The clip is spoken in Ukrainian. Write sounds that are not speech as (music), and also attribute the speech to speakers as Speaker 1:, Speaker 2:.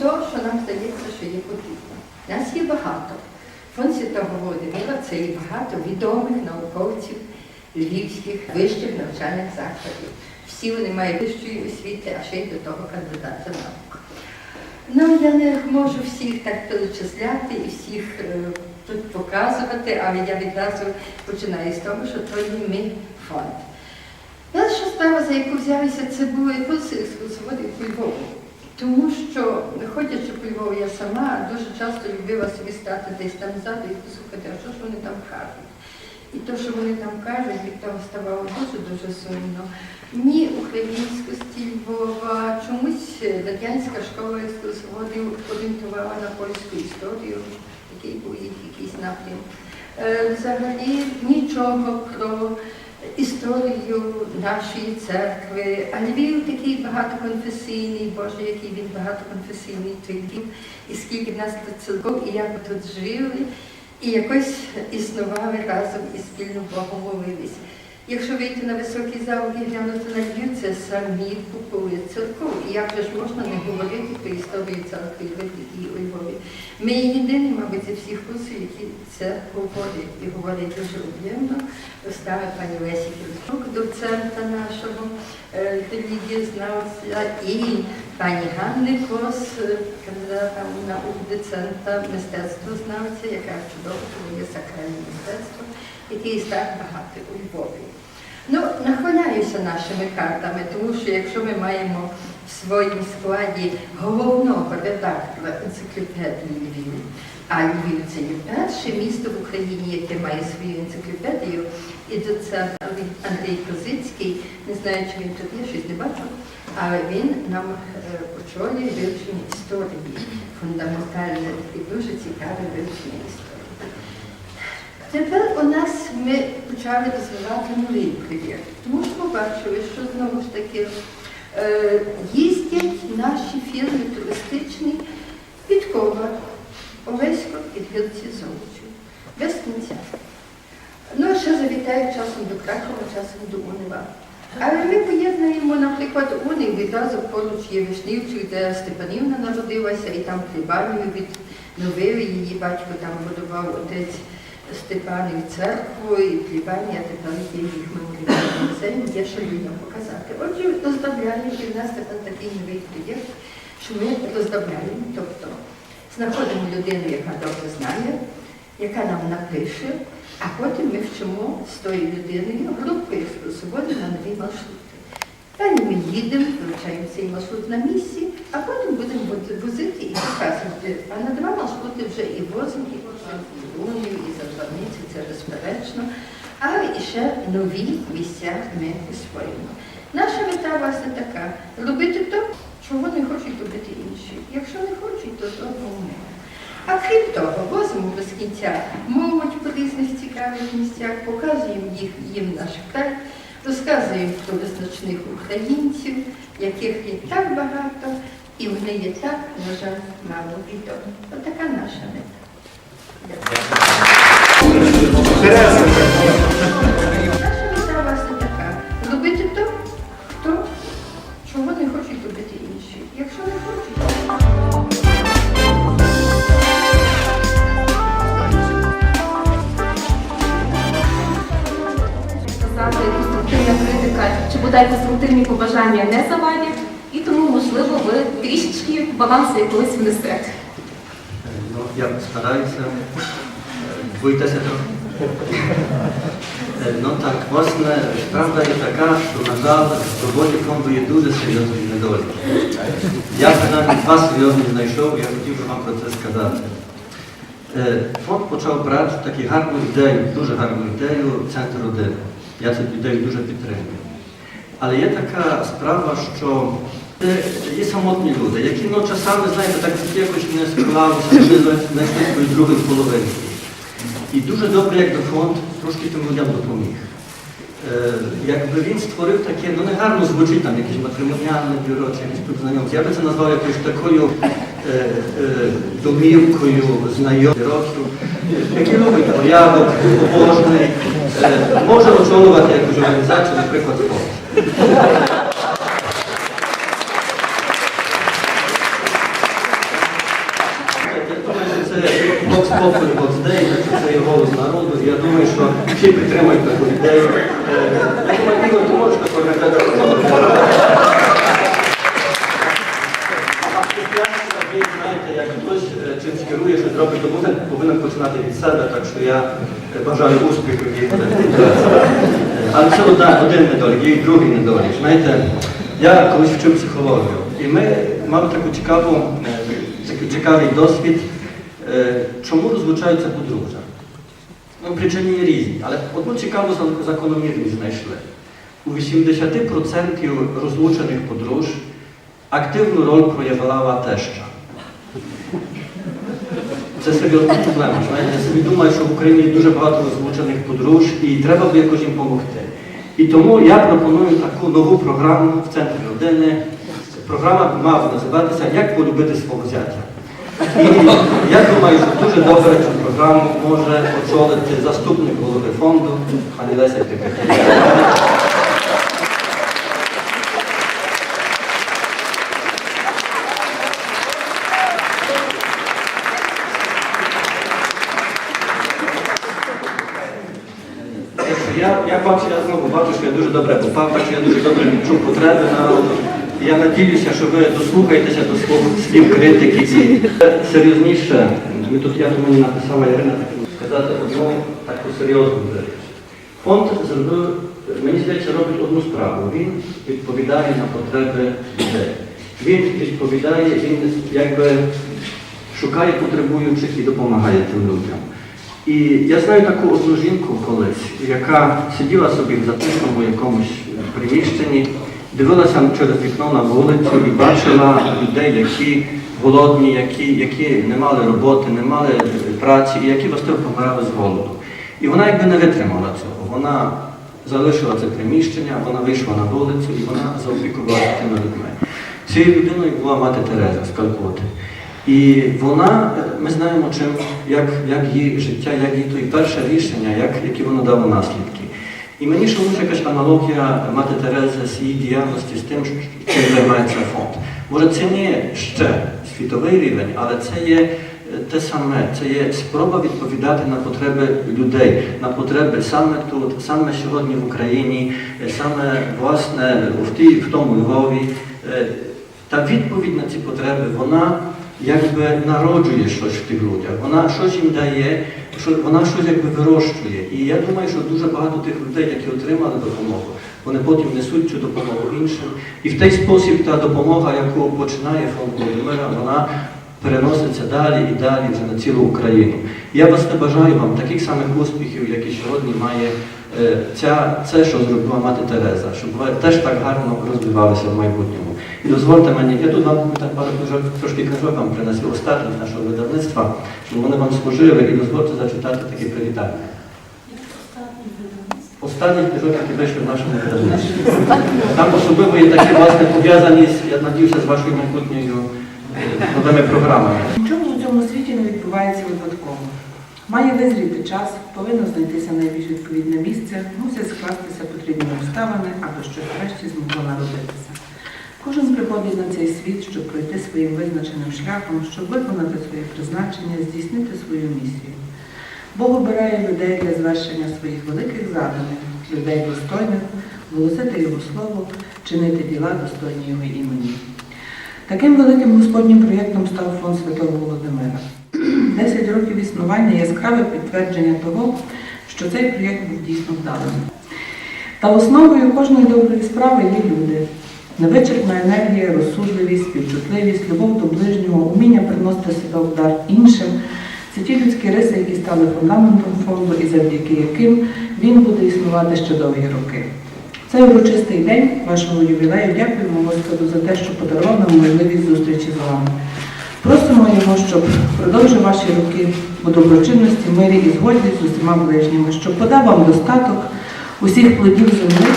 Speaker 1: то, що нам здається, що є потрібно. Нас є багато. Фонд Святого Володимира це є багато відомих науковців львівських вищих навчальних закладів. Всі вони мають вищої освіти, а ще й до того кандидати наук. Ну, я не можу всіх так перечисляти і всіх е, тут показувати, але я відразу починаю з того, що то є ми фонд. Перша справа, за яку взялися, це були курси екскурсоводів по Львову. Тому що, ходячи по Львову, я сама дуже часто любила собі стати десь там ззаду і послухати, а що ж вони там кажуть. І те, що вони там кажуть, від того ставало дуже-дуже сумно. Ні українськості Львова, чомусь радянська школа екскурсоводів орієнтувала на польську історію, який був якийсь напрям. Е, Взагалі нічого про історію нашої церкви. А Львів такий багатоконфесійний, Боже, який він багатоконфесійний той Львів, і скільки в нас тут цілком, і як ми тут жили, і якось існували разом і спільно молились. Якщо вийти на високий замок і глянути на Львів, це самі куполи церков. І як же ж можна не говорити про історію церкви і у Львові? Ми єдині, мабуть, зі всіх курсів, які це говорять і говорять дуже об'ємно. Стара пані Лесі Кірчук, доцента нашого релігієзнавця, і пані Ганни Кос, кандидата наук доцента мистецтвознавця, яка чудово є сакральне мистецтво, який так багато у Львові. Ну, нахваляюся нашими картами, тому що якщо ми маємо в своїм складі головного редактора енциклопедії Львів, а Львів це є перше місто в Україні, яке має свою енциклопедію, і доцент Андрій Козицький, не знаю, чи він тут є, щось не бачу, але він нам е, очолює вивчення історії, фундаментальне і дуже цікаве вивчення історії. Тепер у нас ми почали розвивати новий проєкт, тому що ми бачили, що знову ж таки е, їздять наші фірми туристичні Підкова, Олесько і Гірці Золочів. Без кінця. Ну, а ще завітають часом до Кракова, часом до Унева. Але ми поєднуємо, наприклад, Унів відразу поруч є Вишнівчик, де Степанівна народилася, і там плібанію відновили, її батько там будував отець Степанів церкву і плібанія, тепер є їх музей, є що людям показати. Отже, роздобляємо, і в нас тепер такий новий проєкт, що ми роздобляємо, тобто знаходимо людину, яка добре знає, яка нам напише, а потім ми вчимо з тою людиною групою екскурсоводів на нові маршрути. Далі ми їдемо, вивчаємо цей маршрут на місці, а потім будемо возити і показувати. А на два маршрути вже і возимо, і возимо і Лунів, і Зарваницю, це безперечно. І ще нові місця ми освоїмо. Наша мета власне така робити то, чого не хочуть робити інші. Якщо не хочуть, то зробимо ми. А крім того, возимо без молодь по різних цікавих місцях, показуємо їх, їм наш край, розказуємо про визначних українців, яких є так багато, і вони є так, на жаль, мало відомі. Отака наша мета. Дякую.
Speaker 2: Бодай конструктивні побажання не завадять, і тому, можливо, ви трішечки балансу якогось внесете.
Speaker 3: Ну, я стараюся. Боїтеся трохи? Е, Ну так, власне, правда є така, що, на жаль, в роботі фонду є дуже серйозні недоліки. Я принаймні два серйозні знайшов, я хотів би вам про це сказати. Е, Фонд почав брати таку гарну ідею, дуже гарну ідею центр родини. Я цю ідею дуже підтримую. Але є така справа, що є самотні люди, які ну, часами, знаєте, так якось не склалося, знайшли свою другу половинку. І дуже добре, якби фонд трошки тим людям допоміг. Е, якби він створив таке, ну не гарно звучить там якесь матримоніальне бюро чи якесь тут знайомство. Я би це назвав якоюсь такою е, е, домівкою знайомих років, який робить порядок, побожний, може очолювати якусь організацію, наприклад, фонд. Vox Dei, так що це є голос народу. Я думаю, що всі підтримують таку ідею. Е, як хтось е, чимсь керує, щось робить, то повинен, починати від себе, так що я е, бажаю успіху і Але це одна, один недолік, є і другий недолік. Знаєте, я колись вчив психологію, і ми мали таку цікаву, е, цікавий досвід, е, чому розлучаються подружжя. Ну, причини є різні, але одну цікаву закономірність знайшли. У 80% розлучених подружж активну роль проявляла теща. Це серйозна проблема. Знаєте, я собі думаю, що в Україні дуже багато розлучених подружж і треба б якось їм допомогти. І тому я пропоную таку нову програму в центрі родини. Програма має називатися Як полюбити свого зятя. І я думаю, що дуже добре цю програму може очолити заступник голови фонду пані Леся Тикатій. Я, я знову бачу, що я дуже добре попав, так я дуже добре відчув потреби народу. Я надіюся, що ви дослухаєтеся до слов слів критики серйозніше. Ми тут, я думаю, написала Ірина сказати одну таку серйозну річ. Фонд зробив, мені здається, робить одну справу. Він відповідає на потреби людей. Він відповідає, він якби шукає потребуючих і допомагає тим людям. І я знаю таку одну жінку колись, яка сиділа собі в затишному якомусь приміщенні, дивилася через вікно на вулицю і бачила людей, які голодні, які, які не мали роботи, не мали праці, і які власне помирали з голоду. І вона якби не витримала цього. Вона залишила це приміщення, вона вийшла на вулицю і вона заопікувалася тими людьми. Цією людиною була мати Тереза з Калкути. І вона, е, ми знаємо, чим, як, як її життя, як її той перше рішення, як, які воно дало наслідки. І мені ще може якась аналогія мати Терези з її діяльності з тим, чим займається фонд. Може, це не ще світовий рівень, але це є е, те саме, це є спроба відповідати на потреби людей, на потреби саме тут, саме сьогодні в Україні, е, саме власне в, тій, в тому Львові. Та відповідь на ці потреби, вона якби народжує щось в тих людях, вона щось їм дає, що вона щось якби вирощує. І я думаю, що дуже багато тих людей, які отримали допомогу, вони потім несуть цю допомогу іншим. І в той спосіб та допомога, яку починає фонд Володимира, вона переноситься далі і далі вже на цілу Україну. Я вас не бажаю вам таких самих успіхів, які сьогодні має е, ця, це, що зробила мати Тереза, щоб ви теж так гарно розвивалися в майбутньому. Дозвольте мені, я тут вам так пару книжок, трошки книжок вам принесу останніх нашого видавництва, щоб вони вам служили і дозвольте зачитати такі привітання. Останні книжок, які вийшли в нашому видавництві. Там особливо є такі власне пов'язані я надіюся, з вашою майбутньою е, новими програмами.
Speaker 4: Нічого в цьому світі не відбувається випадково. Має визріти час, повинно знайтися найбільш відповідне місце, мусять скластися потрібні обставини, аби щось врешті змогло народитися. Кожен приходить на цей світ, щоб пройти своїм визначеним шляхом, щоб виконати своє призначення, здійснити свою місію. Бог обирає людей для звершення своїх великих заданих, людей достойних, голосити Його Слово, чинити діла достойні Його імені. Таким великим Господнім проєктом став фонд Святого Володимира. (clears throat) Десять років існування яскраве підтвердження того, що цей проєкт був дійсно вдалим. Та основою кожної доброї справи є люди. Невичерпна енергія, розсудливість, співчутливість, любов до ближнього, уміння приносити себе в дар іншим це ті людські риси, які стали фундаментом фонду і завдяки яким він буде існувати ще довгі роки. Цей урочистий день вашого ювілею дякуємо Господу за те, що подарував нам можливість зустрічі з вами. Просимо його, щоб продовжив ваші роки у доброчинності, мирі і згоді з усіма ближніми, щоб подав вам достаток усіх плодів землі,